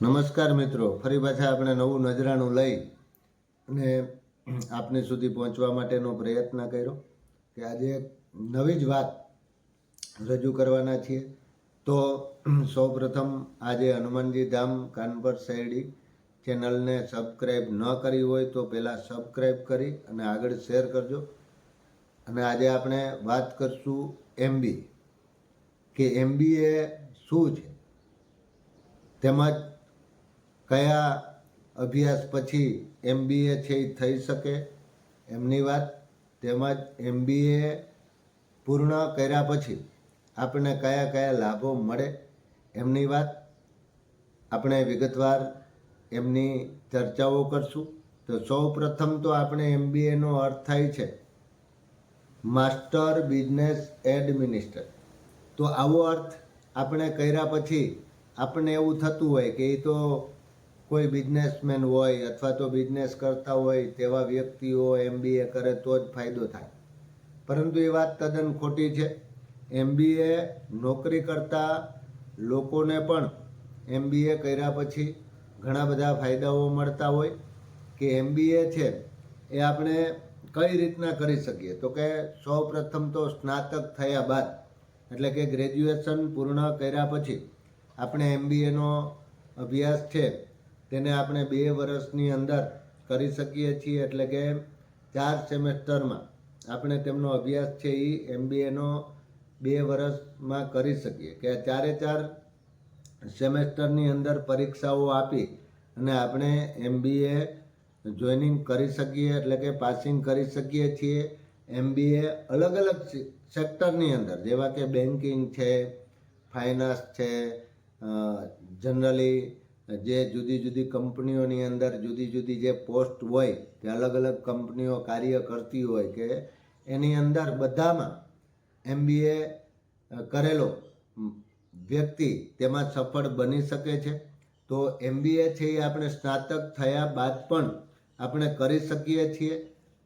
નમસ્કાર મિત્રો, ફરી પાછા આપણે નવું નજરાણું લઈ અને આપની સુધી પહોંચવા માટેનો પ્રયત્ન કર્યો કે આજે નવી જ વાત રજૂ કરવાના છીએ. તો સૌપ્રથમ આજે હનુમાનજી ધામ કાનપર શેરડી ચેનલને સબસ્ક્રાઈબ ન કરી હોય તો પહેલાં સબસ્ક્રાઈબ કરી અને આગળ શેર કરજો. અને આજે આપણે વાત કરશું એમબી. કે એમબીએ શું છે? તેમજ કયા અભ્યાસ પછી એમબીએ છે એ થઈ શકે? એમની વાત. તેમજ એમબીએ પૂર્ણ કર્યા પછી આપણને કયા કયા લાભો મળે એમની વાત. આપણે વિગતવાર એમની ચર્ચાઓ કરશું. તો સૌ પ્રથમ તો આપણે એમબીએનો અર્થ થાય છે માસ્ટર બિઝનેસ એડમિનિસ્ટર. તો આવો અર્થ આપણે કર્યા પછી આપણને એવું થતું હોય કે એ તો કોઈ બિઝનેસમેન હોય અથવા તો બિઝનેસ કરતા હોય તેવા વ્યક્તિઓ એમબીએ કરે તો જ ફાયદો થાય. પરંતુ એ વાત તદ્દન ખોટી છે. એમબીએ નોકરી કરતા લોકોને પણ એમબીએ કર્યા પછી ઘણા બધા ફાયદાઓ મળતા હોય કે એમબીએ છે એ આપણે કઈ રીતના કરી શકીએ? તો કે સૌ પ્રથમ તો સ્નાતક થયા બાદ, એટલે કે ગ્રેજ્યુએશન પૂર્ણ કર્યા પછી આપણે એમબીએનો અભ્યાસ છે તેને આપણે બે વર્ષની અંદર કરી શકીએ છીએ એટલે કે ચાર સેમેસ્ટરમાં આપણે તેમનો અભ્યાસ છે એ એમબીએનો બે વર્ષમાં કરી શકીએ કે ચારે ચાર સેમેસ્ટરની અંદર પરીક્ષાઓ આપી અને આપણે એમબીએ જોઈનિંગ કરી શકીએ એટલે કે પાસિંગ કરી શકીએ છીએ. એમબીએ અલગ અલગ સેક્ટરની અંદર જેવા કે બેન્કિંગ છે, ફાઇનાન્સ છે જનરલી જે જુદી જુદી કંપનીઓની અંદર જુદી જુદી જે પોસ્ટ હોય તે અલગ અલગ કંપનીઓ કાર્ય કરતી હોય, કે એની અંદર બધામાં એમબીએ કરેલો વ્યક્તિ તેમાં સફળ બની શકે છે. તો એમબીએ છે એ આપણે સ્નાતક થયા બાદ પણ આપણે કરી શકીએ છીએ.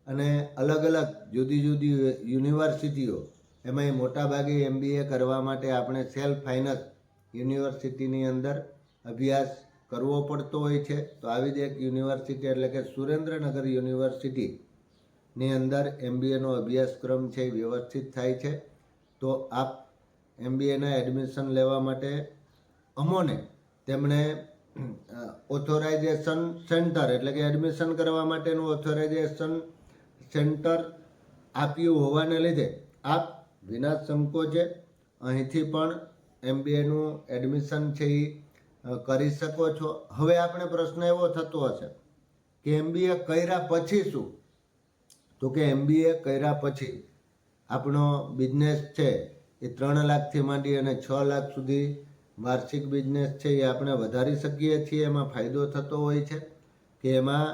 અને અલગ અલગ જુદી જુદી યુનિવર્સિટીઓ, એમાંય મોટાભાગે એમબીએ કરવા માટે આપણે સેલ્ફ ફાઇનાન્સ યુનિવર્સિટીની અંદર અભ્યાસ કરવો પડતો હોય છે, તો આવી જ એક યુનિવર્સિટી એટલે કે સુરેન્દ્રનગર યુનિવર્સિટીની અંદર એમબીએનો અભ્યાસક્રમ છે એ વ્યવસ્થિત થાય છે. તો આપ એમબીએના એડમિશન લેવા માટે અમોને તેમણે ઓથોરાઇઝેશન સેન્ટર એટલે કે એડમિશન કરવા માટેનું ઓથોરાઇઝેશન સેન્ટર આપ્યું હોવાને લીધે આપ વિના સંકોચે અહીંથી પણ એમબીએનું એડમિશન છે એ કરી શકો છો. હવે આપણે પ્રશ્ન એવો થતો હશે કે એમબીએ કર્યા પછી શું? તો કે એમબીએ કર્યા પછી આપણો બિઝનેસ છે એ ત્રણ લાખથી માંડી અને છ લાખ સુધી વાર્ષિક બિઝનેસ છે એ આપણે વધારી શકીએ છીએ. એમાં ફાયદો થતો હોય છે કે એમાં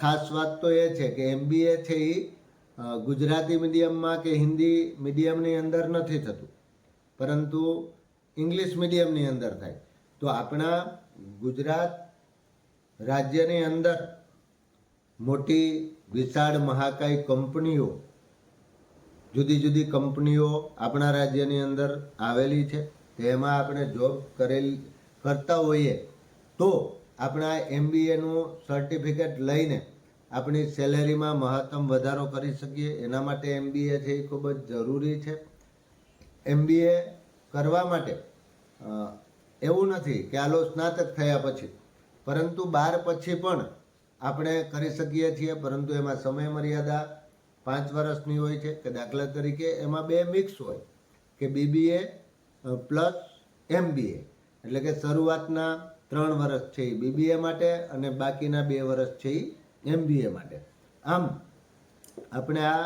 ખાસ વાત તો એ છે કે એમબીએ છે એ ગુજરાતી મીડિયમમાં કે હિન્દી મીડિયમની અંદર નથી થતું. પરંતુ ઇંગ્લિશ મીડિયમની અંદર થાય. તો આપણા ગુજરાત રાજ્યની અંદર મોટી વિશાળ મહાકાય કંપનીઓ, જુદી જુદી કંપનીઓ આપણા રાજ્યની અંદર આવેલી છે. તેમાં આપણે જોબ કરેલી કરતા હોઈએ તો આપણા એમબીએનું સર્ટિફિકેટ લઈને આપણી સેલેરીમાં મહત્તમ વધારો કરી શકીએ. એના માટે એમબીએ છે એ ખૂબ જ જરૂરી છે. એમબીએ કરવા માટે એવું નથી કે આલો સ્નાતક થયા પછી. પરંતુ બાર પછી પણ આપણે કરી શકીએ છીએ, પરંતુ એમાં સમય મર્યાદા પાંચ વર્ષની હોય છે કે દાખલા તરીકે એમાં બે મિક્સ હોય, કે બીબીએ પ્લસ એમબીએ એટલે કે શરૂઆતના ત્રણ વર્ષ છે એ બીબીએ માટે અને બાકીના બે વર્ષ છે એ એમબીએ માટે. આમ, આપણે આ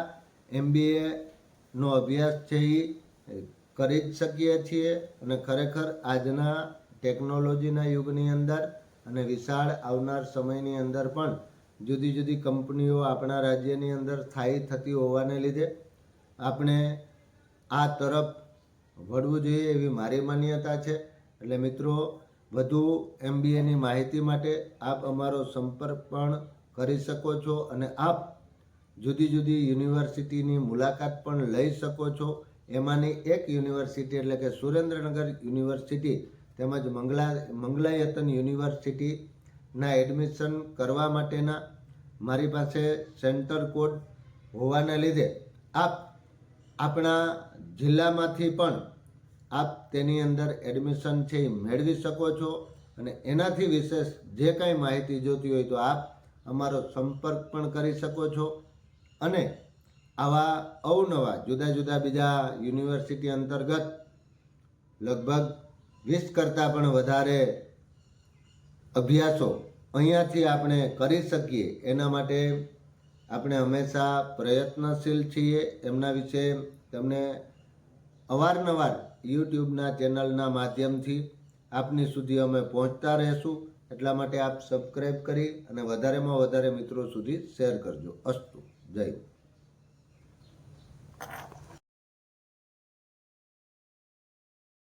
એમબીએનો અભ્યાસ છે એ કરી જ શકીએ છીએ અને ખરેખર આજના ટેકનોલોજીના યુગની અંદર અને વિશાળ આવનાર સમયની અંદર પણ જુદી જુદી કંપનીઓ આપણા રાજ્યની અંદર સ્થાયી થતી હોવાને લીધે આપણે આ તરફ વળવું જોઈએ એવી મારી માન્યતા છે. એટલે મિત્રો, વધુ એમબીએની માહિતી માટે આપ અમારો સંપર્ક પણ કરી શકો છો અને આપ જુદી જુદી યુનિવર્સિટીની મુલાકાત પણ લઈ શકો છો. એમાંની એક યુનિવર્સિટી એટલે કે સુરેન્દ્રનગર યુનિવર્સિટી તેમજ મંગલા મંગલાયતન યુનિવર્સિટીના એડમિશન કરવા માટેના મારી પાસે સેન્ટર કોડ હોવાને લીધે આપ આપણા જિલ્લામાંથી પણ આપ તેની અંદર એડમિશન છે એ મેળવી શકો છો અને એનાથી વિશેષ જે કાંઈ માહિતી જોતી હોય તો આપ અમારો સંપર્ક પણ કરી શકો છો અને આવા અવનવા જુદા જુદા બીજા યુનિવર્સિટી અંતર્ગત લગભગ વીસ કરતાં પણ વધારે અભ્યાસો અહીંયાથી આપણે કરી શકીએ. એના માટે આપણે હંમેશા પ્રયત્નશીલ છીએ. એમના વિશે તમને અવારનવાર યુટ્યુબના ચેનલના માધ્યમથી આપની સુધી અમે પહોંચતા રહેશું. એટલા માટે આપ સબસ્ક્રાઈબ કરી અને વધારેમાં વધારે મિત્રો સુધી શેર કરજો. અસ્તુ. જય.